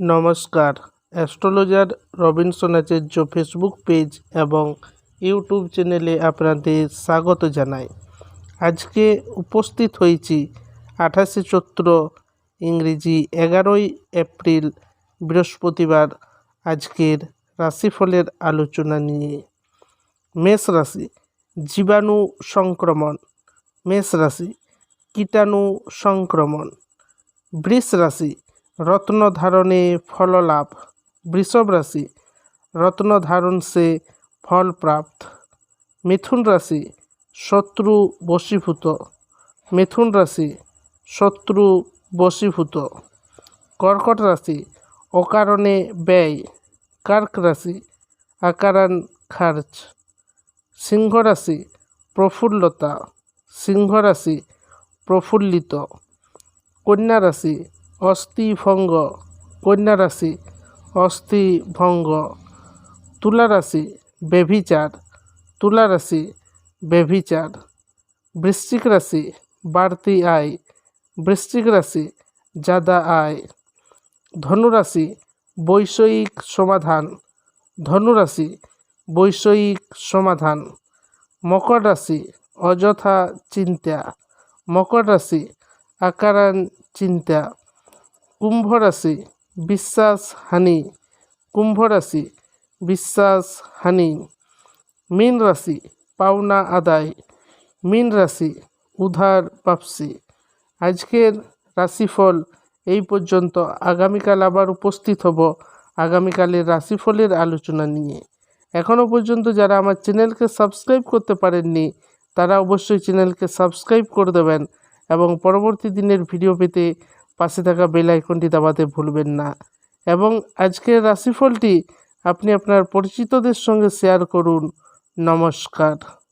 নমস্কার। Astrologer Robinson Acharya Facebook page এবং YouTube চ্যানেলে আপনাদের স্বাগত জানাই। আজকে উপস্থিত হয়েছি আঠাশে চৈত্র, ইংরেজি এগারোই এপ্রিল, বৃহস্পতিবার। আজকের রাশিফলের আলোচনা নিয়ে। মেষ রাশি, জীবাণু সংক্রমণ। মেষ রাশি, কীটাণু সংক্রমণ। বৃষ রাশি রত্ন ধারণে ফল লাভ, বৃষভ রাশি রত্ন ধারণ সে ফল প্রাপ্ত। মিথুন রাশি, শত্রু বশীভূত। মিথুন রাশি, শত্রু বশীভূত। কর্কট রাশি, অকারণে ব্যয়। কার্ক রাশি, আকারান খার্চ সিংহ রাশি, প্রফুল্লতা। সিংহ রাশি, প্রফুল্লিত। কন্যা রাশি অস্থিভঙ্গ কন্যা রাশি অস্থিভঙ্গ তুলা রাশি বেভিচার তুলা রাশি বেভিচার বৃশ্চিক রাশি বাড়তি আয় বৃশ্চিক রাশি জাদা আয়, ধনুরাশি, বৈষয়িক সমাধান, ধনুরাশি, বৈষয়িক সমাধান মকর রাশি অযথা চিন্তা মকর রাশি আকারান চিন্তা কুম্ভ রাশি বিশ্বাস হানি কুম্ভ রাশি বিশ্বাস হানি। মীন রাশি, পাওনা আদায়। মীন রাশি, উধার পাপসি আজকের রাশিফল এই পর্যন্ত। আগামীকাল আবার উপস্থিত হব আগামীকালের রাশিফলের আলোচনা নিয়ে। এখনও পর্যন্ত যারা আমার চ্যানেলকে সাবস্ক্রাইব করতে পারেননি, তারা অবশ্যই চ্যানেলকে সাবস্ক্রাইব করে দেবেন এবং পরবর্তী দিনের ভিডিও পেতে পাশে থাকা বেল আইকনটি দাবাতে ভুলবেন না। এবং আজকের রাশিফলটি আপনি আপনার পরিচিতদের সঙ্গে শেয়ার করুন। নমস্কার।